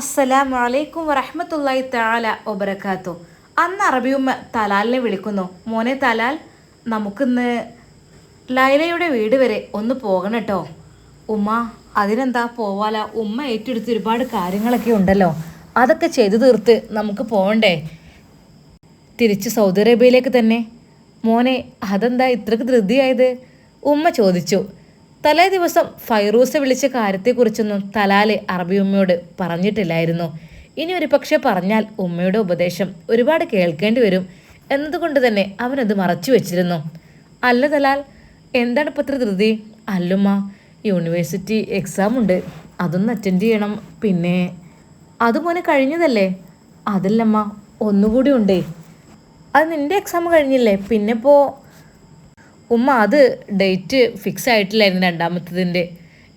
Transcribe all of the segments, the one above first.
അസ്സലാമു അലൈക്കും വറഹ്മത്തുള്ളാഹി തആല വബറകാത്തു. അന്ന് അറബിയുമ്മ തലാലിനെ വിളിക്കുന്നു. മോനെ തലാൽ നമുക്കിന്ന് ലൈലയുടെ വീട് വരെ ഒന്ന് പോകണം കേട്ടോ ഉമ്മ അതിനെന്താ പോവാല? ഉമ്മ ഏറ്റെടുത്ത് ഒരുപാട് കാര്യങ്ങളൊക്കെ ഉണ്ടല്ലോ. അതൊക്കെ ചെയ്തു തീർത്ത് നമുക്ക് പോകണ്ടേ തിരിച്ച് സൗദി അറേബ്യയിലേക്ക് തന്നെ. മോനെ അതെന്താ ഇത്രക്ക് ധൃതിയായത്? ഉമ്മ ചോദിച്ചു. തലേ ദിവസം ഫൈറൂസ് വിളിച്ച കാര്യത്തെക്കുറിച്ചൊന്നും തലാലെ അറബി ഉമ്മയോട് പറഞ്ഞിട്ടില്ലായിരുന്നു. ഇനി ഒരു പക്ഷേ പറഞ്ഞാൽ ഉമ്മയുടെ ഉപദേശം ഒരുപാട് കേൾക്കേണ്ടി വരും എന്നതുകൊണ്ട് തന്നെ അവനത് മറച്ചു വെച്ചിരുന്നു. അല്ല തലാൽ എന്താണ് ഇപ്പം ധൃതി? അല്ലുമ്മ യൂണിവേഴ്സിറ്റി എക്സാം ഉണ്ട്. അതൊന്ന് അറ്റൻഡ് ചെയ്യണം. പിന്നെ അത് മോനെ കഴിഞ്ഞതല്ലേ? അതല്ലമ്മ ഒന്നുകൂടി ഉണ്ടേ. അത് നിന്റെ എക്സാം കഴിഞ്ഞില്ലേ? പിന്നെ ഇപ്പോൾ ഉമ്മ അത് ഡേറ്റ് ഫിക്സ് ആയിട്ടില്ലായിരുന്നു രണ്ടാമത്തതിന്റെ.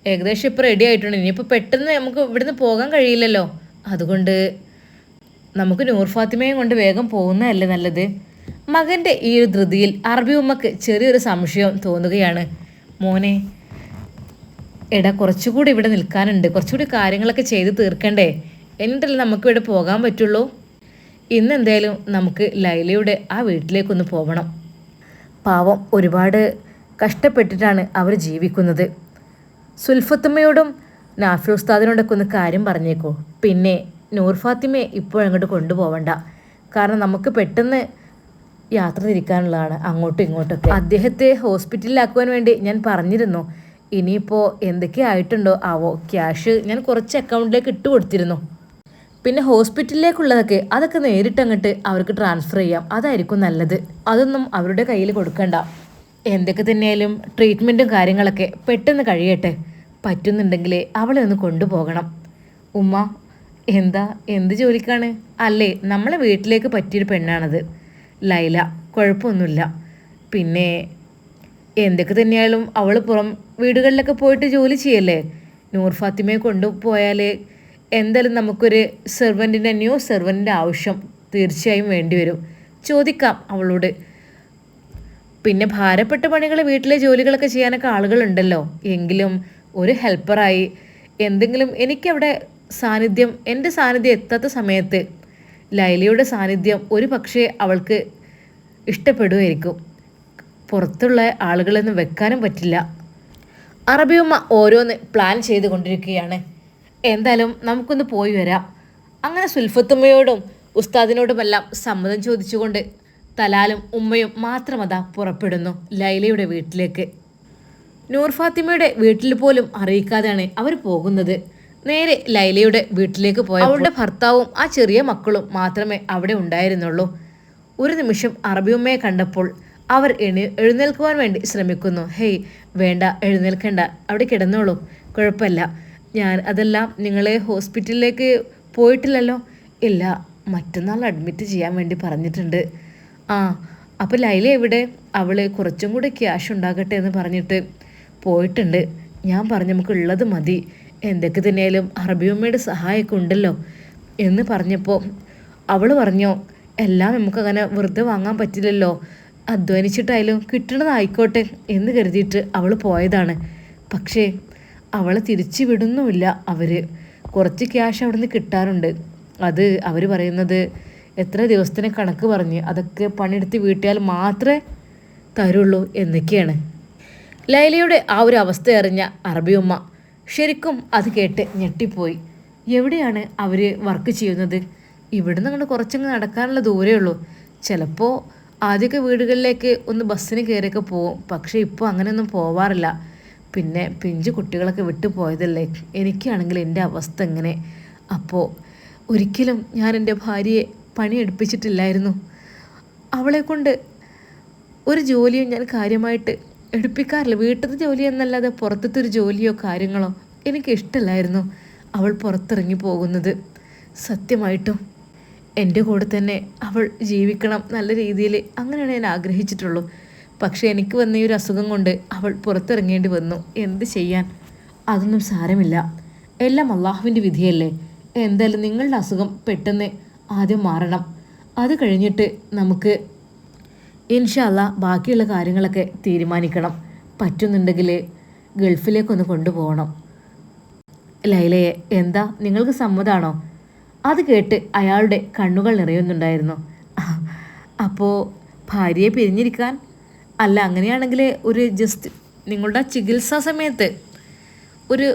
ഏകദേശം ഇപ്പോൾ റെഡി ആയിട്ടുണ്ട്. ഇനിയിപ്പോൾ പെട്ടെന്ന് നമുക്ക് ഇവിടുന്ന് പോകാൻ കഴിയില്ലല്ലോ. അതുകൊണ്ട് നമുക്ക് നൂർ ഫാത്തിമയും കൊണ്ട് വേഗം പോകുന്നതല്ലേ നല്ലത്. മകന്റെ ഈ ഒരു ധൃതിയിൽ അറബി ഉമ്മക്ക് ചെറിയൊരു സംശയം തോന്നുകയാണ്. മോനെ എടാ കുറച്ചുകൂടി ഇവിടെ നിൽക്കാനുണ്ട്. കുറച്ചുകൂടി കാര്യങ്ങളൊക്കെ ചെയ്ത് തീർക്കണ്ടേ? എന്നിട്ടല്ലേ നമുക്ക് ഇവിടെ പോകാൻ പറ്റുള്ളൂ? ഇന്ന് എന്തായാലും നമുക്ക് ലൈലയുടെ ആ വീട്ടിലേക്കൊന്ന് പോകണം പാവം ഒരുപാട് കഷ്ടപ്പെട്ടിട്ടാണ് അവർ ജീവിക്കുന്നത്. സുൽഫത്തുമ്മയോടും നാഫി ഉസ്താദിനോടൊക്കെ ഒന്ന് കാര്യം പറഞ്ഞേക്കോ. പിന്നെ നൂർ ഫാത്തിമയെ ഇപ്പോൾ അങ്ങോട്ട് കൊണ്ടുപോവണ്ട. കാരണം നമുക്ക് പെട്ടെന്ന് യാത്ര തിരിക്കാനുള്ളതാണ് അങ്ങോട്ടും ഇങ്ങോട്ടൊക്കെ. അദ്ദേഹത്തെ ഹോസ്പിറ്റലിലാക്കുവാൻ വേണ്ടി ഞാൻ പറഞ്ഞിരുന്നു. ഇനിയിപ്പോൾ എന്തൊക്കെ ആയിട്ടുണ്ടോ ആവോ? ക്യാഷ് ഞാൻ കുറച്ച് അക്കൗണ്ടിലേക്ക് ഇട്ട് കൊടുത്തിരുന്നു. പിന്നെ ഹോസ്പിറ്റലിലേക്കുള്ളതൊക്കെ അതൊക്കെ നേരിട്ടങ്ങട്ട് അവർക്ക് ട്രാൻസ്ഫർ ചെയ്യാം. അതായിരിക്കും നല്ലത്. അതൊന്നും അവരുടെ കയ്യിൽ കൊടുക്കണ്ട. എന്തൊക്കെ തന്നെയായാലും ട്രീറ്റ്മെന്റും കാര്യങ്ങളൊക്കെ പെട്ടെന്ന് കഴിയട്ടെ. പറ്റുന്നുണ്ടെങ്കിൽ അവളെ ഒന്ന് കൊണ്ടുപോകണം. ഉമ്മ എന്താ എന്ത് ജോലിക്കാണ്? അല്ലേ നമ്മളെ വീട്ടിലേക്ക് പറ്റിയൊരു പെണ്ണാണത്. ലൈല കുഴപ്പമൊന്നുമില്ല. പിന്നെ എന്തൊക്കെ തന്നെയായാലും അവൾ പുറം വീടുകളിലൊക്കെ പോയിട്ട് ജോലി ചെയ്യല്ലേ? നൂർ ഫാത്തിമയെ കൊണ്ടുപോയാൽ എന്തായാലും നമുക്കൊരു സെർവന്റിന്റെ ന്യൂ സെർവന്റിന്റെ ആവശ്യം തീർച്ചയായും വേണ്ടി വരും. ചോദിക്കാം അവളോട്. പിന്നെ ഭാരപ്പെട്ട പണികൾ വീട്ടിലെ ജോലികളൊക്കെ ചെയ്യാനൊക്കെ ആളുകളുണ്ടല്ലോ. എങ്കിലും ഒരു ഹെൽപ്പറായി എന്തെങ്കിലും എനിക്കവിടെ സാന്നിധ്യം എന്റെ സാന്നിധ്യം എത്താത്ത സമയത്ത് ലൈലയുടെ സാന്നിധ്യം ഒരു പക്ഷേ അവൾക്ക് ഇഷ്ടപ്പെടുമായിരിക്കും. പുറത്തുള്ള ആളുകളൊന്നും വെക്കാനും പറ്റില്ല. അറബിയമ്മ ഓരോന്ന് പ്ലാൻ ചെയ്തുകൊണ്ടിരിക്കുകയാണ്. എന്തായാലും നമുക്കൊന്ന് പോയി വരാം. അങ്ങനെ സുൽഫത്തുമ്മയോടും ഉസ്താദിനോടുമെല്ലാം സമ്മതം ചോദിച്ചുകൊണ്ട് തലാലും ഉമ്മയും മാത്രമതാ പുറപ്പെടുന്നു ലൈലയുടെ വീട്ടിലേക്ക്. നൂർ ഫാത്തിമയുടെ വീട്ടിൽ പോലും അറിയിക്കാതെയാണ് അവർ പോകുന്നത്. നേരെ ലൈലയുടെ വീട്ടിലേക്ക് പോയ അവളുടെ ഭർത്താവും ആ ചെറിയ മക്കളും മാത്രമേ അവിടെ ഉണ്ടായിരുന്നുള്ളൂ. ഒരു നിമിഷം അറബിയമ്മയെ കണ്ടപ്പോൾ അവർ എണി എഴുന്നേൽക്കുവാൻ വേണ്ടി ശ്രമിക്കുന്നു. ഹേയ് വേണ്ട എഴുന്നേൽക്കണ്ട. അവിടെ കിടന്നോളൂ. കുഴപ്പമില്ല. ഞാൻ അതെല്ലാം നിങ്ങളെ ഹോസ്പിറ്റലിലേക്ക് പോയിട്ടില്ലല്ലോ. ഇല്ല മറ്റന്നാൾ അഡ്മിറ്റ് ചെയ്യാൻ വേണ്ടി പറഞ്ഞിട്ടുണ്ട്. ആ അപ്പോൾ ലൈല എവിടെ? അവൾ കുറച്ചും കൂടെ ക്യാഷ് ഉണ്ടാകട്ടെ എന്ന് പറഞ്ഞിട്ട് പോയിട്ടുണ്ട്. ഞാൻ പറഞ്ഞു നമുക്ക് ഉള്ളത് മതി. എന്തൊക്കെ തന്നെയാലും അറബിയമ്മയുടെ സഹായമൊക്കെ ഉണ്ടല്ലോ. എന്ന് പറഞ്ഞപ്പോൾ അവൾ പറഞ്ഞോ എല്ലാം നമുക്കങ്ങനെ വെറുതെ വാങ്ങാൻ പറ്റില്ലല്ലോ. അധ്വാനിച്ചിട്ടായാലും കിട്ടണതായിക്കോട്ടെ എന്ന് കരുതിയിട്ട് അവൾ പോയതാണ്. പക്ഷേ അവളെ തിരിച്ചു വിടുന്നുമില്ല അവർ കുറച്ച് ക്യാഷ് അവിടെ നിന്ന് കിട്ടാറുണ്ട്. അത് അവർ പറയുന്നത് എത്ര ദിവസത്തിന് കണക്ക് പറഞ്ഞ് അതൊക്കെ പണിയെടുത്ത് വീട്ടിയാൽ മാത്രമേ തരുള്ളൂ എന്നൊക്കെയാണ്. ലൈലയുടെ ആ ഒരു അവസ്ഥ അറിഞ്ഞ അറബിയമ്മ ശരിക്കും അത് കേട്ട് ഞെട്ടിപ്പോയി. എവിടെയാണ് അവർ വർക്ക് ചെയ്യുന്നത്? ഇവിടുന്ന് അങ്ങോട്ട് കുറച്ചങ്ങ് നടക്കാനുള്ള ദൂരേ ഉള്ളൂ. ചിലപ്പോൾ ആദ്യമൊക്കെ വീടുകളിലേക്ക് ഒന്ന് ബസ്സിന് കയറിയൊക്കെ പോവും. പക്ഷേ ഇപ്പോൾ അങ്ങനെയൊന്നും പോവാറില്ല. പിന്നെ പിഞ്ചു കുട്ടികളൊക്കെ വിട്ടുപോയതല്ലേ? എനിക്കാണെങ്കിൽ എന്റെ അവസ്ഥ എങ്ങനെ? അപ്പോൾ ഒരിക്കലും ഞാൻ എന്റെ ഭാര്യയെ പണിയെടുപ്പിച്ചിട്ടില്ലായിരുന്നു. അവളെ കൊണ്ട് ഒരു ജോലിയും ഞാൻ കാര്യമായിട്ട് എടുപ്പിക്കാറില്ല. വീട്ടിലത്തെ ജോലി എന്നല്ലാതെ പുറത്തത്തെ ഒരു ജോലിയോ കാര്യങ്ങളോ എനിക്ക് ഇഷ്ടമല്ലായിരുന്നു അവൾ പുറത്തിറങ്ങി പോകുന്നത്. സത്യമായിട്ടും എന്റെ കൂടെ തന്നെ അവൾ ജീവിക്കണം നല്ല രീതിയിൽ അങ്ങനെയാണ് ഞാൻ ആഗ്രഹിച്ചിട്ടുള്ളൂ. പക്ഷേ എനിക്ക് വന്ന ഈ ഒരു അസുഖം കൊണ്ട് അവൾ പുറത്തിറങ്ങേണ്ടി വന്നു. എന്ത് ചെയ്യാൻ? അതൊന്നും സാരമില്ല. എല്ലാം അള്ളാഹുവിന്റെ വിധിയല്ലേ? എന്തായാലും നിങ്ങളുടെ അസുഖം പെട്ടെന്ന് ആദ്യം മാറണം. അത് കഴിഞ്ഞിട്ട് നമുക്ക് ഇൻഷാല്ല ബാക്കിയുള്ള കാര്യങ്ങളൊക്കെ തീരുമാനിക്കണം. പറ്റുന്നുണ്ടെങ്കിൽ ഗൾഫിലേക്കൊന്ന് കൊണ്ടുപോകണം. ലൈലയെ എന്താ? നിങ്ങൾക്ക് സമ്മതാണോ? അത് കേട്ട് അയാളുടെ കണ്ണുകൾ നിറയുന്നുണ്ടായിരുന്നു. അപ്പോൾ ഭാര്യയെ പിരിഞ്ഞിരിക്കാൻ അല്ല അങ്ങനെയാണെങ്കിൽ ഒരു ജസ്റ്റ് നിങ്ങളുടെ ചികിത്സാ സമയത്ത് ഒരു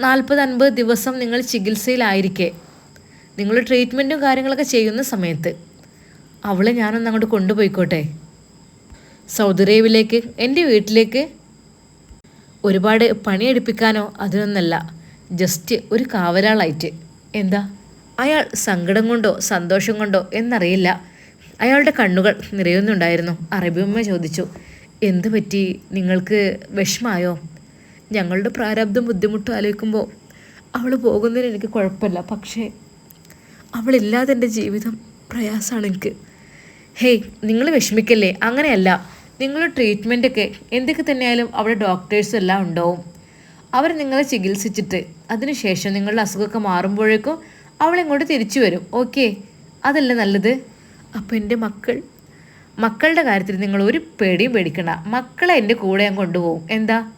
നാൽപ്പത് അൻപത് ദിവസം നിങ്ങൾ ചികിത്സയിലായിരിക്കെ. നിങ്ങൾ ട്രീറ്റ്മെന്റും കാര്യങ്ങളൊക്കെ ചെയ്യുന്ന സമയത്ത് അവളെ ഞാനൊന്ന് അങ്ങോട്ട് കൊണ്ടുപോയിക്കോട്ടെ. സൗദി അറേബ്യയിലേക്ക് എന്റെ വീട്ടിലേക്ക് ഒരുപാട് പണിയെടുപ്പിക്കാനോ അതിനൊന്നല്ല ജസ്റ്റ് ഒരു കാവലാളായിട്ട്. എന്താ? അയാൾ സങ്കടം കൊണ്ടോ സന്തോഷം കൊണ്ടോ എന്നറിയില്ല. അയാളുടെ കണ്ണുകൾ നിറയുന്നുണ്ടായിരുന്നു. അറബിയമ്മ ചോദിച്ചു എന്ത് പറ്റി? നിങ്ങൾക്ക് വിഷമായോ? ഞങ്ങളുടെ പ്രാരാബ്ദം ബുദ്ധിമുട്ടും ആലോചിക്കുമ്പോൾ അവൾ പോകുന്നതിന് എനിക്ക് കുഴപ്പമില്ല. പക്ഷേ അവളില്ലാതെ എന്റെ ജീവിതം പ്രയാസമാണ് എനിക്ക്. ഹേയ് നിങ്ങൾ വിഷമിക്കല്ലേ? അങ്ങനെയല്ല. നിങ്ങളുടെ ട്രീറ്റ്മെന്റൊക്കെ എന്തൊക്കെ തന്നെയായാലും അവിടെ ഡോക്ടേഴ്സും എല്ലാം ഉണ്ടാവും. അവർ നിങ്ങളെ ചികിത്സിച്ചിട്ട് അതിനുശേഷം നിങ്ങളുടെ അസുഖമൊക്കെ മാറുമ്പോഴേക്കും അവളിങ്ങോട്ട് തിരിച്ചു വരും. ഓക്കെ അതല്ലേ നല്ലത്? അപ്പോൾ എന്റെ മക്കൾ മക്കളുടെ കാര്യത്തിൽ നിങ്ങൾ ഒരു പേടിയും പേടിക്കണ്ട. മക്കളെ എന്റെ കൂടെ ഞാൻ കൊണ്ടുപോകും. എന്താ?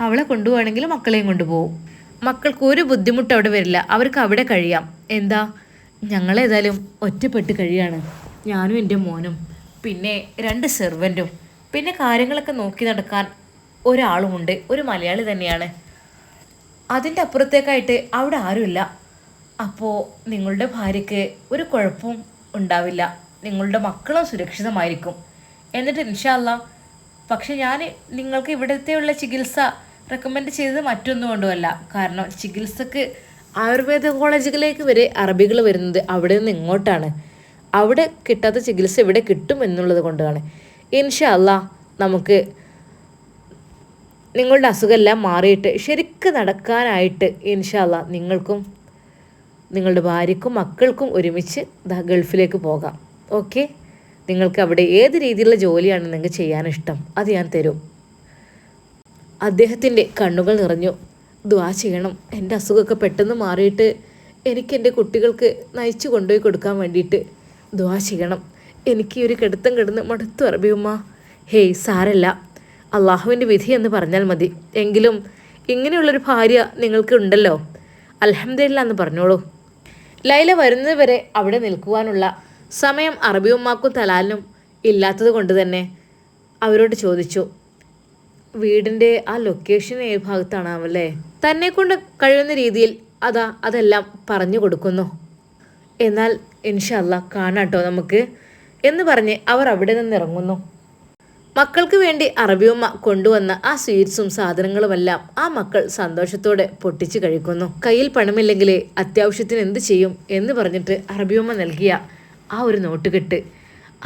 അവളെ കൊണ്ടുപോവാണെങ്കിൽ മക്കളെയും കൊണ്ടുപോകും. മക്കൾക്ക് ഒരു ബുദ്ധിമുട്ട് അവിടെ വരില്ല. അവർക്ക് അവിടെ കഴിയാം. എന്താ? ഞങ്ങളേതായാലും ഒറ്റപ്പെട്ട് കഴിയാണ്. ഞാനും എന്റെ മോനും പിന്നെ രണ്ട് സെർവന്റും പിന്നെ കാര്യങ്ങളൊക്കെ നോക്കി നടക്കാൻ ഒരാളുമുണ്ട് ഒരു മലയാളി തന്നെയാണ്. അതിന്റെ അപ്പുറത്തേക്കായിട്ട് അവിടെ ആരുമില്ല. അപ്പോൾ നിങ്ങളുടെ ഭാര്യയ്ക്ക് ഒരു കുഴപ്പവും ഉണ്ടാവില്ല. നിങ്ങളുടെ മക്കളും സുരക്ഷിതമായിരിക്കും. എന്നിട്ട് ഇൻഷാല്ല പക്ഷെ ഞാൻ നിങ്ങൾക്ക് ഇവിടത്തെയുള്ള ചികിത്സ റെക്കമെൻഡ് ചെയ്തത് മറ്റൊന്നും കൊണ്ടുമല്ല. കാരണം ചികിത്സക്ക് ആയുർവേദ കോളേജുകളിലേക്ക് വരെ അറബികൾ വരുന്നത് അവിടെ നിന്ന് ഇങ്ങോട്ടാണ്. അവിടെ കിട്ടാത്ത ചികിത്സ ഇവിടെ കിട്ടും എന്നുള്ളത് കൊണ്ടാണ്. ഇൻഷാല്ല നമുക്ക് നിങ്ങളുടെ അസുഖമെല്ലാം മാറിയിട്ട് ശരിക്ക് നടക്കാനായിട്ട് ഇൻഷാല്ല നിങ്ങൾക്കും നിങ്ങളുടെ ഭാര്യക്കും മക്കൾക്കും ഒരുമിച്ച് ഗൾഫിലേക്ക് പോകാം. ഓക്കെ. നിങ്ങൾക്ക് അവിടെ ഏത് രീതിയിലുള്ള ജോലിയാണ് നിങ്ങൾക്ക് ചെയ്യാൻ ഇഷ്ടം? അത് ഞാൻ തരും. അദ്ദേഹത്തിന്റെ കണ്ണുകൾ നിറഞ്ഞു. ദ്വാ ചെയ്യണം. എന്റെ അസുഖമൊക്കെ പെട്ടെന്ന് മാറിയിട്ട് എനിക്ക് എന്റെ കുട്ടികൾക്ക് നയിച്ചു കൊണ്ടുപോയി കൊടുക്കാൻ വേണ്ടിയിട്ട് ദ്വാ ചെയ്യണം. എനിക്ക് ഒരു കിടത്തം കിടന്ന് മടുത്തു അറബിയുമ്മ ഹേയ് സാരല്ല. അള്ളാഹുവിന്റെ വിധി എന്ന് പറഞ്ഞാൽ മതി. എങ്കിലും ഇങ്ങനെയുള്ളൊരു ഭാര്യ നിങ്ങൾക്ക് ഉണ്ടല്ലോ. അലഹമ്മദില്ല എന്ന് പറഞ്ഞോളൂ. ലൈല വരുന്നതുവരെ അവിടെ നിൽക്കുവാനുള്ള സമയം അറബിയുമ്മാക്കും തലാലിനും ഇല്ലാത്തത് കൊണ്ട് തന്നെ അവരോട് ചോദിച്ചു വീടിന്റെ ആ ലൊക്കേഷൻ ഏത് ഭാഗത്താണാവല്ലേ? തന്നെ കൊണ്ട് കഴിയുന്ന രീതിയിൽ അതാ അതെല്ലാം പറഞ്ഞു കൊടുക്കുന്നു. എന്നാൽ ഇൻഷല്ല കാണാട്ടോ നമുക്ക് എന്ന് പറഞ്ഞ് അവർ അവിടെ നിന്ന് ഇറങ്ങുന്നു. മക്കൾക്ക് വേണ്ടി അറബിയമ്മ കൊണ്ടുവന്ന ആ സ്വീറ്റ്സും സാധനങ്ങളുമെല്ലാം ആ മക്കൾ സന്തോഷത്തോടെ പൊട്ടിച്ചു കഴിക്കുന്നു. കയ്യിൽ പണമില്ലെങ്കിൽ അത്യാവശ്യത്തിന് എന്ത് ചെയ്യും? എന്ന് പറഞ്ഞിട്ട് അറബിയമ്മ നൽകിയ ആ ഒരു നോട്ടുകെട്ട്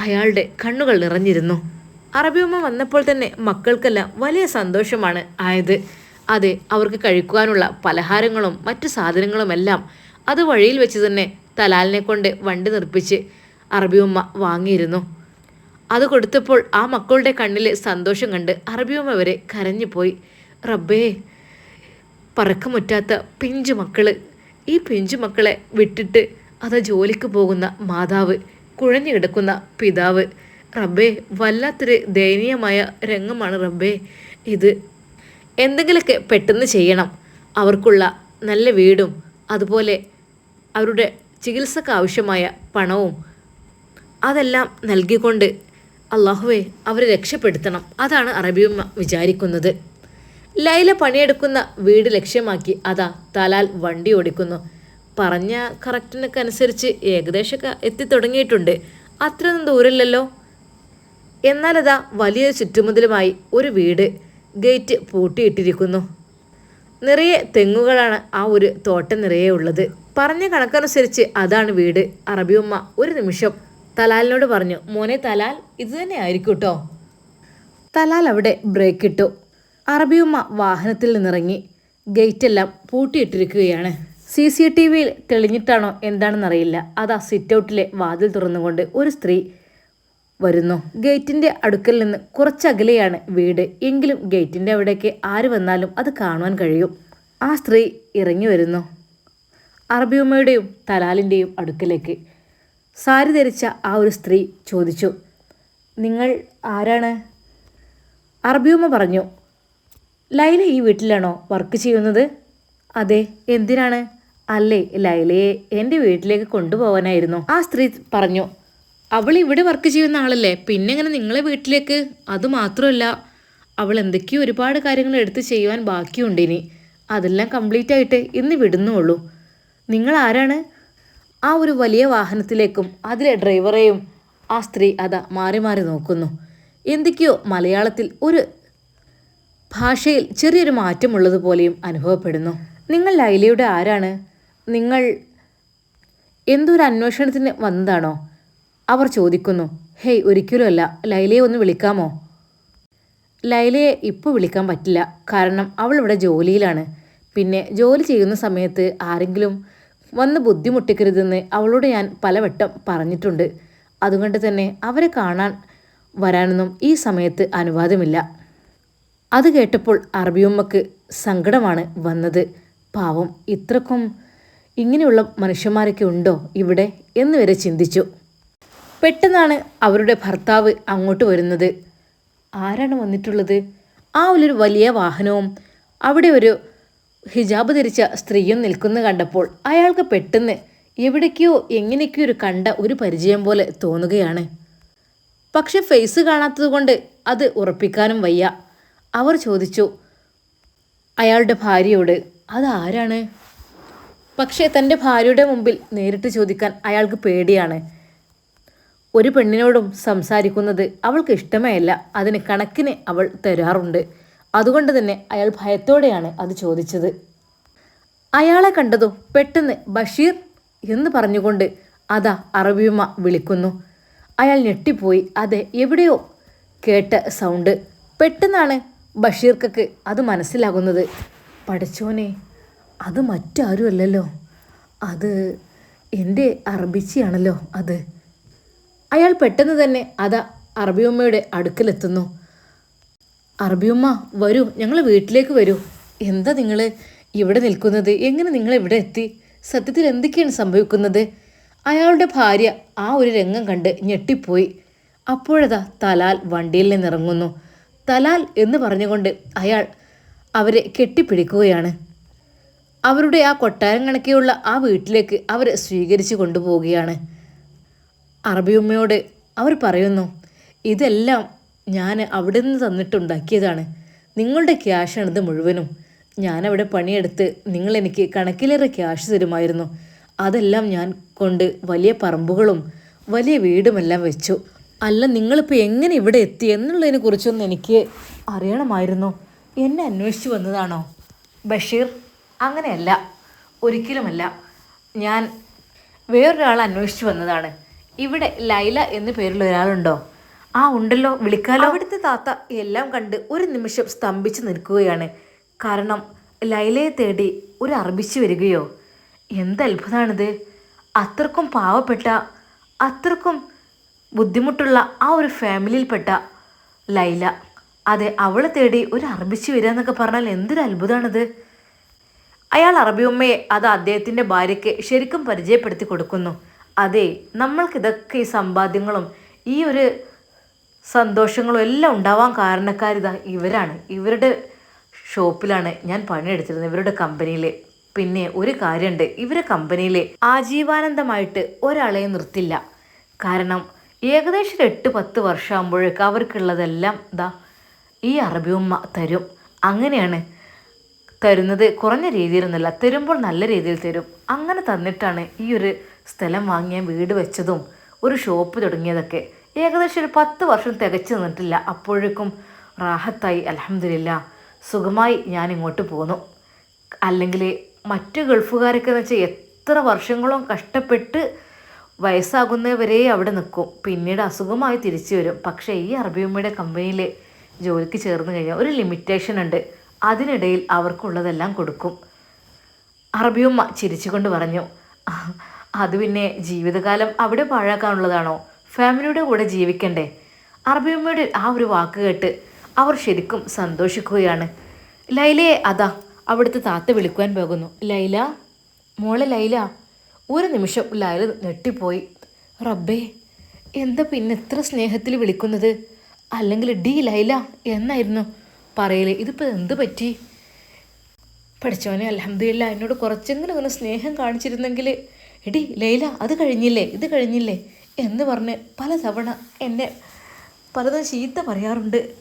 അയാളുടെ കണ്ണുകൾ നിറഞ്ഞിരുന്നു. അറബിയമ്മ വന്നപ്പോൾ തന്നെ മക്കൾക്കെല്ലാം വലിയ സന്തോഷമാണ് ആയത്. അതെ അവർക്ക് കഴിക്കുവാനുള്ള പലഹാരങ്ങളും മറ്റു സാധനങ്ങളുമെല്ലാം അത് വഴിയിൽ വെച്ച് തന്നെ തലാലിനെ കൊണ്ട് വണ്ടി നിർപ്പിച്ച് അറബിയമ്മ വാങ്ങിയിരുന്നു. അത് കൊടുത്തപ്പോൾ ആ മക്കളുടെ കണ്ണിലെ സന്തോഷം കണ്ട് അറബിയമ്മ വരെ കരഞ്ഞുപോയി റബ്ബേ പറക്കമുറ്റാത്ത പിഞ്ചു മക്കൾ. ഈ പിഞ്ചു മക്കളെ വിട്ടിട്ട് അത് ജോലിക്ക് പോകുന്ന മാതാവ് കുഴഞ്ഞു കിടക്കുന്ന പിതാവ്. റബ്ബേ വല്ലാത്തൊരു ദയനീയമായ രംഗമാണ് റബ്ബേ ഇത്. എന്തെങ്കിലുമൊക്കെ പെട്ടെന്ന് ചെയ്യണം. അവർക്കുള്ള നല്ല വീടും അതുപോലെ അവരുടെ ചികിത്സക്ക് ആവശ്യമായ പണവും അതെല്ലാം നൽകിക്കൊണ്ട് അള്ളാഹുവെ അവരെ രക്ഷപ്പെടുത്തണം. അതാണ് അറബിയമ്മ വിചാരിക്കുന്നത്. ലൈല പണിയെടുക്കുന്ന വീട് ലക്ഷ്യമാക്കി അതാ തലാൽ വണ്ടി ഓടിക്കുന്നു. പറഞ്ഞ കറക്റ്റിനൊക്കെ അനുസരിച്ച് ഏകദേശമൊക്കെ എത്തിത്തുടങ്ങിയിട്ടുണ്ട് അത്രയൊന്നും ദൂരമില്ലല്ലോ. എന്നാലതാ വലിയ ചുറ്റുമുതലുമായി ഒരു വീട് ഗേറ്റ് പൂട്ടിയിട്ടിരിക്കുന്നു. നിറയെ തെങ്ങുകളാണ് ആ ഒരു തോട്ടം നിറയെ ഉള്ളത്. പറഞ്ഞ കണക്കനുസരിച്ച് അതാണ് വീട്. അറബിയമ്മ ഒരു നിമിഷം തലാലിനോട് പറഞ്ഞു മോനെ തലാൽ ഇത് തന്നെ ആയിരിക്കും കേട്ടോ തലാൽ അവിടെ ബ്രേക്ക് ഇട്ടു. അറബിയമ്മ വാഹനത്തിൽ നിന്നിറങ്ങി ഗേറ്റെല്ലാം പൂട്ടിയിട്ടിരിക്കുകയാണ്. സി സി ടി വിയിൽ തെളിഞ്ഞിട്ടാണോ എന്താണെന്നറിയില്ല. അതാ സിറ്റ് ഔട്ടിലെ വാതിൽ തുറന്നുകൊണ്ട് ഒരു സ്ത്രീ വരുന്നു. ഗേറ്റിന്റെ അടുക്കൽ നിന്ന് കുറച്ചകലെയാണ് വീട്. എങ്കിലും ഗേറ്റിന്റെ അവിടേക്ക് ആര് വന്നാലും അത് കാണുവാൻ കഴിയും. ആ സ്ത്രീ ഇറങ്ങി വരുന്നു. അറബിയുമ്മയുടെയും തലാലിന്റെയും അടുക്കലേക്ക്. സാരി ധരിച്ച ആ ഒരു സ്ത്രീ ചോദിച്ചു നിങ്ങൾ ആരാണ്? അറബിയുമ്മ പറഞ്ഞു ലൈല ഈ വീട്ടിലാണോ വർക്ക് ചെയ്യുന്നത്? അതെ എന്തിനാണ്? അല്ലേ ലൈലയെ എന്റെ വീട്ടിലേക്ക് കൊണ്ടുപോകാനായിരുന്നു ആ സ്ത്രീ പറഞ്ഞു അവൾ ഇവിടെ വർക്ക് ചെയ്യുന്ന ആളല്ലേ പിന്നെ എങ്ങനെ നിങ്ങളെ വീട്ടിലേക്ക്? അതുമാത്രമല്ല അവൾ എന്തൊക്കെയോ ഒരുപാട് കാര്യങ്ങൾ എടുത്ത് ചെയ്യുവാൻ ബാക്കിയുണ്ട് ഇനി. അതെല്ലാം കംപ്ലീറ്റ് ആയിട്ട് ഇന്ന് വിടുന്നുള്ളൂ. നിങ്ങൾ ആരാണ്? ആ ഒരു വലിയ വാഹനത്തിലേക്കും അതിലെ ഡ്രൈവറെയും ആ സ്ത്രീ അതാ മാറി മാറി നോക്കുന്നു. എന്തൊക്കെയോ മലയാളത്തിൽ ഒരു ഭാഷയിൽ ചെറിയൊരു മാറ്റമുള്ളതുപോലെയും അനുഭവപ്പെടുന്നു. നിങ്ങൾ ലൈലയുടെ ആരാണ്? നിങ്ങൾ എന്തൊരു അന്വേഷണത്തിന് വന്നതാണോ? അവർ ചോദിക്കുന്നു ഹേയ് ഒരിക്കലുമല്ല ലൈലയെ ഒന്ന് വിളിക്കാമോ? ലൈലയെ ഇപ്പോൾ വിളിക്കാൻ പറ്റില്ല. കാരണം അവൾ ഇവിടെ ജോലിയിലാണ്. പിന്നെ ജോലി ചെയ്യുന്ന സമയത്ത് ആരെങ്കിലും വന്ന് ബുദ്ധിമുട്ടിക്കരുതെന്ന് അവളോട് ഞാൻ പലവട്ടം പറഞ്ഞിട്ടുണ്ട്. അതുകൊണ്ട് തന്നെ അവരെ കാണാൻ വരാനൊന്നും ഈ സമയത്ത് അനുവാദമില്ല. അത് കേട്ടപ്പോൾ അറബിയമ്മക്ക് സങ്കടമാണ് വന്നത്. പാവം ഇത്രക്കും ഇങ്ങനെയുള്ള മനുഷ്യന്മാരൊക്കെ ഉണ്ടോ ഇവിടെ എന്ന് വരെ ചിന്തിച്ചു. പെട്ടെന്നാണ് അവരുടെ ഭർത്താവ് അങ്ങോട്ട് വരുന്നത്. ആരാണ് വന്നിട്ടുള്ളത്? ആ ഒരു വലിയ വാഹനവും അവിടെ ഒരു ഹിജാബ് ധരിച്ച സ്ത്രീയും നിൽക്കുന്ന കണ്ടപ്പോൾ അയാൾക്ക് പെട്ടെന്ന് എവിടേക്കോ എങ്ങനെയൊക്കെയോ ഒരു കണ്ട ഒരു പരിചയം പോലെ തോന്നുകയാണ്. പക്ഷെ ഫേസ് കാണാത്തതുകൊണ്ട് അത് ഉറപ്പിക്കാനും വയ്യ. അവർ ചോദിച്ചു അയാളുടെ ഭാര്യയോട് അതാരാണ് പക്ഷേ തന്റെ ഭാര്യയുടെ മുമ്പിൽ നേരിട്ട് ചോദിക്കാൻ അയാൾക്ക് പേടിയാണ്. ഒരു പെണ്ണിനോടും സംസാരിക്കുന്നത് അവൾക്ക് ഇഷ്ടമേ അല്ല അതിന് കണക്കിന് അവൾ തരാറുണ്ട്. അതുകൊണ്ട് തന്നെ അയാൾ ഭയത്തോടെയാണ് അത് ചോദിച്ചത്. അയാളെ കണ്ടതും പെട്ടെന്ന് ബഷീർ എന്ന് പറഞ്ഞുകൊണ്ട് അതാ അറബിയമ്മ വിളിക്കുന്നു. അയാൾ ഞെട്ടിപ്പോയി. അതെ എവിടെയോ കേട്ട സൗണ്ട് പെട്ടെന്നാണ് ബഷീർക്കക്ക് അത് മനസ്സിലാകുന്നത്. പഠിച്ചോനെ അത് മറ്റാരും അല്ലല്ലോ അത് എന്റെ അറബിച്ചിയാണല്ലോ അത്. അയാൾ പെട്ടെന്ന് തന്നെ അതാ അറബിയമ്മയുടെ അടുക്കലെത്തുന്നു. അറബിയമ്മ വരൂ ഞങ്ങൾ വീട്ടിലേക്ക് വരൂ. എന്താ നിങ്ങൾ ഇവിടെ നിൽക്കുന്നത്? എങ്ങനെ നിങ്ങൾ ഇവിടെ എത്തി? സത്യത്തിൽ എന്തൊക്കെയാണ് സംഭവിക്കുന്നത്? അയാളുടെ ഭാര്യ ആ ഒരു രംഗം കണ്ട് ഞെട്ടിപ്പോയി. അപ്പോഴതാ തലാൽ വണ്ടിയിൽ നിന്നിറങ്ങുന്നു. തലാൽ എന്ന് പറഞ്ഞുകൊണ്ട് അയാൾ അവരെ കെട്ടിപ്പിടിക്കുകയാണ്. അവരുടെ ആ കൊട്ടാരം കണക്കെയുള്ള ആ വീട്ടിലേക്ക് അവർ സ്വീകരിച്ചു കൊണ്ടുപോവുകയാണ്. അറബിയുമ്മയോട് അവർ പറയുന്നു ഇതെല്ലാം ഞാൻ അവിടെ നിന്ന് തന്നിട്ടുണ്ടാക്കിയതാണ്. നിങ്ങളുടെ ക്യാഷാണ് ഇത് മുഴുവനും. ഞാനവിടെ പണിയെടുത്ത് നിങ്ങൾ എനിക്ക് കണക്കിലേറെ ക്യാഷ് തരുമായിരുന്നു. അതെല്ലാം ഞാൻ കൊണ്ട് വലിയ പറമ്പുകളും വലിയ വീടുമെല്ലാം വെച്ചു. അല്ല നിങ്ങളിപ്പോൾ എങ്ങനെ ഇവിടെ എത്തി എന്നുള്ളതിനെ കുറിച്ചൊന്നും എനിക്ക് അറിയണമായിരുന്നു. എന്നെ അന്വേഷിച്ചു വന്നതാണോ? ബഷീർ അങ്ങനെയല്ല ഒരിക്കലുമല്ല. ഞാൻ വേറൊരാൾ അന്വേഷിച്ചു വന്നതാണ്. ഇവിടെ ലൈല എന്നു പേരുള്ള ഒരാളുണ്ടോ? ആ ഉണ്ടല്ലോ വിളിക്കാലോ. അവിടുത്തെ താത്ത എല്ലാം കണ്ട് ഒരു നിമിഷം സ്തംഭിച്ച് നിൽക്കുകയാണ്. കാരണം ലൈലയെ തേടി ഒരു അറബിച്ച് വരികയോ? എന്ത് അത്ഭുതമാണിത് അത്രക്കും പാവപ്പെട്ട അത്രക്കും ബുദ്ധിമുട്ടുള്ള ആ ഒരു ഫാമിലിയിൽപ്പെട്ട ലൈല. അതെ അവളെ തേടി ഒരു അറബിച്ച് വരിക എന്നൊക്കെ പറഞ്ഞാൽ എന്തൊരു അത്ഭുതമാണിത് അയാൾ അറബിയമ്മയെ അത് അദ്ദേഹത്തിന്റെ ഭാര്യയ്ക്ക് ശരിക്കും പരിചയപ്പെടുത്തി കൊടുക്കുന്നു. അതെ നമ്മൾക്കിതൊക്കെ ഈ സമ്പാദ്യങ്ങളും ഈ ഒരു സന്തോഷങ്ങളും എല്ലാം ഉണ്ടാവാൻ കാരണക്കാരിതാ ഇവരാണ്. ഇവരുടെ ഷോപ്പിലാണ് ഞാൻ പണിയെടുത്തിരുന്നത് ഇവരുടെ കമ്പനിയിൽ പിന്നെ ഒരു കാര്യമുണ്ട് ഇവരെ കമ്പനിയിൽ ആജീവാനന്ദമായിട്ട് ഒരാളെയും നിർത്തില്ല. കാരണം ഏകദേശം എട്ട് പത്ത് വർഷമാകുമ്പോഴേക്ക് അവർക്കുള്ളതെല്ലാം ദാ ഈ അറബിയമ്മ തരും. അങ്ങനെയാണ് തരുന്നത് കുറഞ്ഞ രീതിയിലൊന്നുമല്ല തരുമ്പോൾ നല്ല രീതിയിൽ തരും. അങ്ങനെ തന്നിട്ടാണ് ഈ ഒരു സ്ഥലം വാങ്ങിയ വീട് വെച്ചതും ഒരു ഷോപ്പ് തുടങ്ങിയതൊക്കെ. ഏകദേശം ഒരു പത്ത് വർഷം തികച്ചു നിന്നിട്ടില്ല. അപ്പോഴേക്കും റാഹത്തായി അലഹമില്ല സുഖമായി ഞാൻ ഇങ്ങോട്ട് പോന്നു. അല്ലെങ്കിൽ മറ്റു ഗൾഫുകാരൊക്കെ എന്ന് വെച്ചാൽ എത്ര വർഷങ്ങളും കഷ്ടപ്പെട്ട് വയസ്സാകുന്നവരെ അവിടെ നിൽക്കും. പിന്നീട് അസുഖമായി തിരിച്ചു വരും. പക്ഷേ ഈ അറബിയമ്മയുടെ കമ്പനിയിൽ ജോലിക്ക് ചേർന്ന് കഴിഞ്ഞാൽ ഒരു ലിമിറ്റേഷൻ ഉണ്ട്. അതിനിടയിൽ അവർക്കുള്ളതെല്ലാം കൊടുക്കും. അറബിയുമ്മ ചിരിച്ചുകൊണ്ട് പറഞ്ഞു അത് പിന്നെ ജീവിതകാലം അവിടെ പാഴാക്കാനുള്ളതാണോ? ഫാമിലിയുടെ കൂടെ ജീവിക്കണ്ടേ? അറബിയമ്മയുടെ ആ ഒരു വാക്ക് കേട്ട് അവർ ശരിക്കും സന്തോഷിക്കുകയാണ്. ലൈലയെ അതാ അവിടുത്തെ താത്ത വിളിക്കുവാൻ പോകുന്നു. ലൈല മോളെ ലൈല. ഒരു നിമിഷം ലൈല ഞെട്ടിപ്പോയി. റബ്ബേ എന്താ പിന്നെ ഇത്ര സ്നേഹത്തിൽ വിളിക്കുന്നത്? അല്ലെങ്കിൽ ഡി ലൈല എന്നായിരുന്നു? പറയൽ ഇതിപ്പോൾ എന്ത് പറ്റി? പഠിച്ചവനെ അലഹമില്ല എന്നോട് കുറച്ചെങ്കിലും ഒന്ന് സ്നേഹം കാണിച്ചിരുന്നെങ്കിൽ എടി ലൈല അത് കഴിഞ്ഞില്ലേ ഇത് കഴിഞ്ഞില്ലേ? എന്ന് പറഞ്ഞ് പലതവണ എന്നെ പലതും ചീത്ത പറയാറുണ്ട്.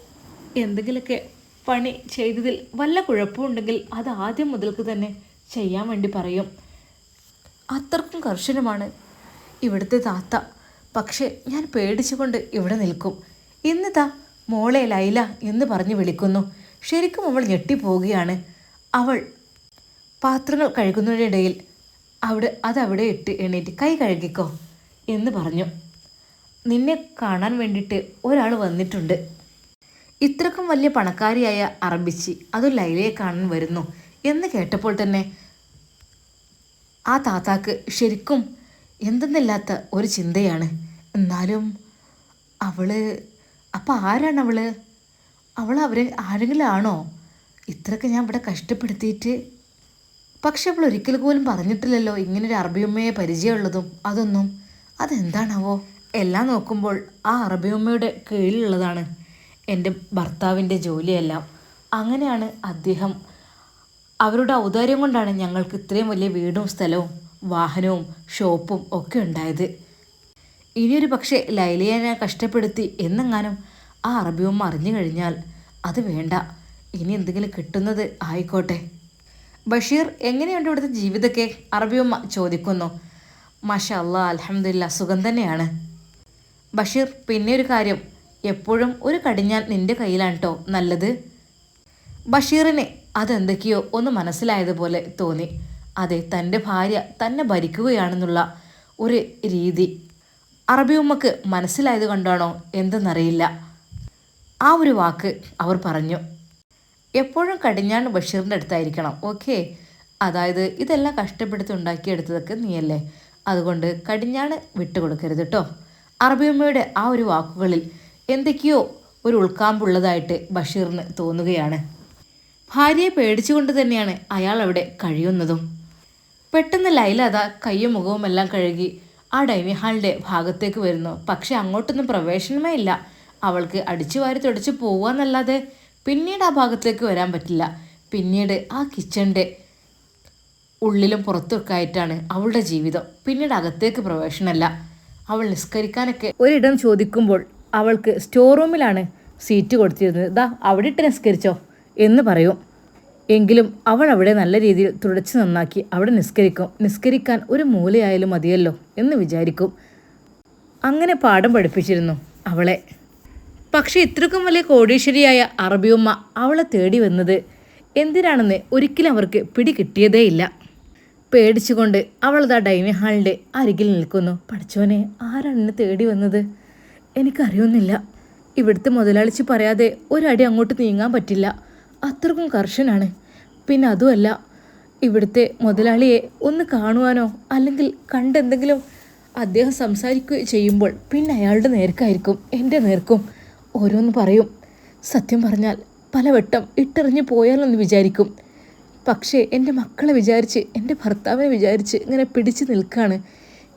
എന്തെങ്കിലുമൊക്കെ പണി ചെയ്തതിൽ വല്ല കുഴപ്പമുണ്ടെങ്കിൽ അത് ആദ്യം മുതൽക്ക് തന്നെ ചെയ്യാൻ വേണ്ടി പറയും. അത്രക്കും കർശനമാണ് ഇവിടുത്തെ താത്ത. പക്ഷേ ഞാൻ പേടിച്ചുകൊണ്ട് ഇവിടെ നിൽക്കും. ഇന്നിതാ മോളെ ലൈല എന്ന് പറഞ്ഞു വിളിക്കുന്നു. ശരിക്കും അവൾ ഞെട്ടിപ്പോവുകയാണ്. അവൾ പാത്രങ്ങൾ കഴുകുന്നതിനിടയിൽ അവിടെ അതവിടെ ഇട്ട് എണീറ്റ് കൈ കഴുകിക്കോ എന്ന് പറഞ്ഞു. നിന്നെ കാണാൻ വേണ്ടിയിട്ട് ഒരാൾ വന്നിട്ടുണ്ട്. ഇത്രക്കും വലിയ പണക്കാരിയായ അറബിച്ചി അത് ലൈലയെ കാണാൻ വരുന്നു എന്ന് കേട്ടപ്പോൾ തന്നെ ആ താത്താക്ക് ശരിക്കും എന്തെന്നില്ലാത്ത ഒരു ചിന്തയാണ്. എന്നാലും അവൾ അപ്പം ആരാണ് അവൾ അവൾ അവരെ ആരെങ്കിലും ആണോ ഇത്രയൊക്കെ ഞാൻ ഇവിടെ കഷ്ടപ്പെടുത്തിയിട്ട്. പക്ഷെ അവൾ ഒരിക്കൽ പോലും പറഞ്ഞിട്ടില്ലല്ലോ ഇങ്ങനൊരു അറബിയമ്മയെ പരിചയമുള്ളതും അതൊന്നും. അതെന്താണാവോ? എല്ലാം നോക്കുമ്പോൾ ആ അറബിയമ്മയുടെ കീഴിലുള്ളതാണ് എന്റെ ഭർത്താവിന്റെ ജോലിയെല്ലാം. അങ്ങനെയാണ് അദ്ദേഹം അവരുടെ ഔദാര്യം കൊണ്ടാണ് ഞങ്ങൾക്ക് ഇത്രയും വലിയ വീടും സ്ഥലവും വാഹനവും ഷോപ്പും ഒക്കെ ഉണ്ടായത്. ഇനിയൊരു പക്ഷേ ലൈലയെ കഷ്ടപ്പെടുത്തി എന്നെങ്ങാനും ആ അറബിയമ്മ അറിഞ്ഞു കഴിഞ്ഞാൽ അത് വേണ്ട. ഇനി എന്തെങ്കിലും കിട്ടുന്നത് ആയിക്കോട്ടെ. ബഷീർ എങ്ങനെയുണ്ട് ഇവിടുത്തെ ജീവിതമൊക്കെ? അറബിയമ്മ ചോദിക്കുന്നു. മാഷാ അല്ല അലഹമില്ല സുഖം തന്നെയാണ്. ബഷീർ പിന്നെ ഒരു കാര്യം. എപ്പോഴും ഒരു കടിഞ്ഞാൽ നിന്റെ കയ്യിലാണ് കേട്ടോ നല്ലത്. ബഷീറിന് അതെന്തൊക്കെയോ ഒന്ന് മനസ്സിലായതുപോലെ തോന്നി. അതെ തന്റെ ഭാര്യ തന്നെ ഭരിക്കുകയാണെന്നുള്ള ഒരു രീതി. അറബി ഉമ്മക്ക് മനസ്സിലായത് കൊണ്ടാണോ എന്തെന്നറിയില്ല. ആ ഒരു വാക്ക് അവർ പറഞ്ഞു. എപ്പോഴും കടിഞ്ഞാണ് ബഷീറിന്റെ അടുത്തായിരിക്കണം ഓക്കെ? അതായത് ഇതെല്ലാം കഷ്ടപ്പെടുത്തി ഉണ്ടാക്കിയെടുത്തതൊക്കെ നീയല്ലേ? അതുകൊണ്ട് കടിഞ്ഞാണ് വിട്ടുകൊടുക്കരുത് കേട്ടോ അറബിയമ്മയുടെ ആ ഒരു വാക്കുകളിൽ എന്തൊക്കെയോ ഒരു ഉൾക്കാമ്പുള്ളതായിട്ട് ബഷീറിന് തോന്നുകയാണ്. ഭാര്യയെ പേടിച്ചുകൊണ്ട് തന്നെയാണ് അയാൾ അവിടെ കഴിയുന്നതും. പെട്ടെന്ന് ലൈല അതാ കയ്യും മുഖവും എല്ലാം കഴുകി ആ ഡൈനിങ് ഹാളിന്റെ ഭാഗത്തേക്ക് വരുന്നു. പക്ഷെ അങ്ങോട്ടൊന്നും പ്രവേശനമേ ഇല്ല. അവൾക്ക് അടിച്ചു വാരി തുടച്ച് പോവാന്നല്ലാതെ പിന്നീട് ആ ഭാഗത്തേക്ക് വരാൻ പറ്റില്ല. പിന്നീട് ആ കിച്ചണിന്റെ ഉള്ളിലും പുറത്തൊക്കെ ആയിട്ടാണ് അവളുടെ ജീവിതം. പിന്നീട് അകത്തേക്ക് പ്രവേശനമല്ല. അവൾ നിസ്കരിക്കാനൊക്കെ ഒരിടം ചോദിക്കുമ്പോൾ അവൾക്ക് സ്റ്റോർ റൂമിലാണ് സീറ്റ് കൊടുത്തിരുന്നത്. ദാ അവിടെ ഇട്ട് നിസ്കരിച്ചോ എന്ന് പറയും. എങ്കിലും അവൾ അവിടെ നല്ല രീതിയിൽ തുടച്ച് നന്നാക്കി അവിടെ നിസ്കരിക്കും. നിസ്കരിക്കാൻ ഒരു മൂലയായാലും മതിയല്ലോ എന്ന് വിചാരിക്കും. അങ്ങനെ പാഠം പഠിപ്പിച്ചിരുന്നു അവളെ. പക്ഷേ ഇത്രക്കും വലിയ കോടീശ്വരിയായ അറബിയുമ്മ അവളെ തേടി വന്നത് എന്തിനാണെന്ന് ഒരിക്കലും അവർക്ക് പിടി കിട്ടിയതേയില്ല പേടിച്ചുകൊണ്ട് അവളതാ ഡൈനിങ് ഹാളിന്റെ അരികിൽ നിൽക്കുന്നു. പഠിച്ചോനെ ആരാണ് എന്നെ തേടി വന്നത്? എനിക്കറിയുന്നില്ല ഇവിടുത്തെ മുതലാളിച്ച് പറയാതെ ഒരടി അങ്ങോട്ട് നീങ്ങാൻ പറ്റില്ല. അത്രക്കും കർശനാണ്. പിന്നെ അതുമല്ല ഇവിടുത്തെ മുതലാളിയെ ഒന്ന് കാണുവാനോ അല്ലെങ്കിൽ കണ്ടെന്തെങ്കിലും അദ്ദേഹം സംസാരിക്കുകയോ ചെയ്യുമ്പോൾ പിന്നെ അയാളുടെ നേർക്കായിരിക്കും എന്റെ നേർക്കും. ഓരോന്ന് പറയും. സത്യം പറഞ്ഞാൽ പലവട്ടം ഇട്ടെറിഞ്ഞ് പോയാലെന്ന് വിചാരിക്കും. പക്ഷേ എന്റെ മക്കളെ വിചാരിച്ച് എന്റെ ഭർത്താവിനെ വിചാരിച്ച് ഇങ്ങനെ പിടിച്ചു നിൽക്കുകയാണ്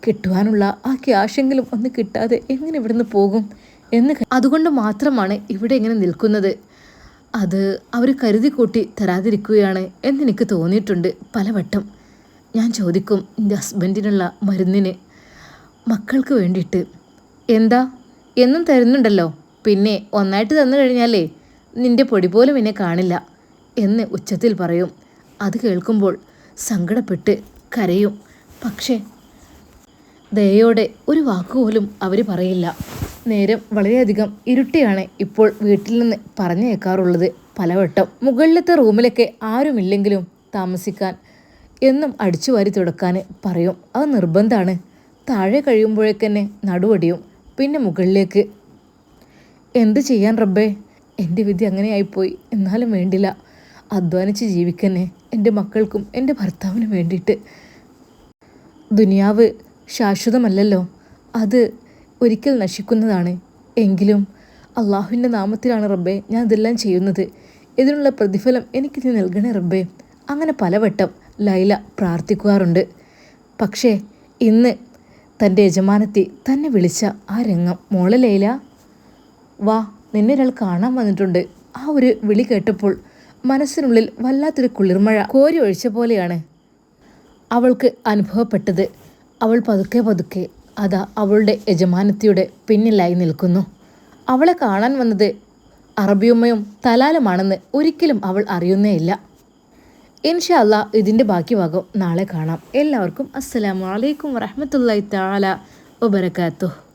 കിട്ടുവാനുള്ള ആ ക്യാഷെങ്കിലും ഒന്ന് കിട്ടാതെ എങ്ങനെ ഇവിടുന്ന് പോകും എന്ന് അതുകൊണ്ട് മാത്രമാണ് ഇവിടെ ഇങ്ങനെ നിൽക്കുന്നത്. അത് അവർ കരുതി കൂട്ടി തരാതിരിക്കുകയാണ് എന്നെനിക്ക് തോന്നിയിട്ടുണ്ട് പലവട്ടം. ഞാൻ ചോദിക്കും എന്റെ ഹസ്ബൻഡിനുള്ള മരുന്നിന് മക്കൾക്ക് വേണ്ടിയിട്ട്. എന്താ? എന്നും തരുന്നുണ്ടല്ലോ. പിന്നെ ഒന്നായിട്ട് തന്നു കഴിഞ്ഞാലേ നിന്റെ പൊടി പോലും എന്നെ കാണില്ല എന്ന് ഉച്ചത്തിൽ പറയും. അത് കേൾക്കുമ്പോൾ സങ്കടപ്പെട്ട് കരയും. പക്ഷേ ദയോടെ ഒരു വാക്കുപോലും അവർ പറയില്ല. നേരം വളരെയധികം ഇരുട്ടിയാണ് ഇപ്പോൾ വീട്ടിൽ നിന്ന് പറഞ്ഞേക്കാറുള്ളത്. പലവട്ടം മുകളിലത്തെ റൂമിലൊക്കെ ആരുമില്ലെങ്കിലും താമസിക്കാൻ എന്നും അടിച്ചു വാരി തുടക്കാൻ പറയും. അത് നിർബന്ധമാണ് താഴെ കഴിയുമ്പോഴേക്കന്നെ നടുവടിയും പിന്നെ മുകളിലേക്ക്. എന്ത് ചെയ്യാൻ റബ്ബേ? എന്റെ വിധി അങ്ങനെയായിപ്പോയി. എന്നാലും വേണ്ടില്ല. അധ്വാനിച്ച് ജീവിക്കന്നെ എന്റെ മക്കൾക്കും എന്റെ ഭർത്താവിനും വേണ്ടിയിട്ട്. ദുനിയാവ് ശാശ്വതമല്ലല്ലോ. അത് ഒരിക്കൽ നശിക്കുന്നതാണ്. എങ്കിലും അള്ളാഹുവിന്റെ നാമത്തിലാണ് റബ്ബേ ഞാൻ ഇതെല്ലാം ചെയ്യുന്നത്. ഇതിനുള്ള പ്രതിഫലം എനിക്ക് നീ നൽകണേ റബ്ബേ. അങ്ങനെ പലവട്ടം ലൈല പ്രാർത്ഥിക്കാറുണ്ട് പക്ഷേ ഇന്ന് തന്റെ യജമാനത്തി തന്നെ വിളിച്ച ആ രംഗം മോളെ ലൈല വാ നിന്നെ ഒരാൾ കാണാൻ വന്നിട്ടുണ്ട്. ആ ഒരു വിളി കേട്ടപ്പോൾ മനസ്സിനുള്ളിൽ വല്ലാത്തൊരു കുളിർമഴ കോരി ഒഴിച്ച പോലെയാണ് അവൾക്ക് അനുഭവപ്പെട്ടത്. അവൾ പതുക്കെ പതുക്കെ അതാ അവളുടെ യജമാനത്തിയുടെ പിന്നിലായി നിൽക്കുന്നു. അവളെ കാണാൻ വന്നത് അറബിയുമ്മയും തലാലുമാണെന്ന് ഒരിക്കലും അവൾ അറിയുന്നേയില്ല ഇൻഷാ അല്ലാ ഇതിന്റെ ബാക്കി ഭാഗം നാളെ കാണാം. എല്ലാവർക്കും അസ്സലാമു അലൈക്കും വറഹ്മത്തുള്ളാഹി തആല വബറകാതുഹു.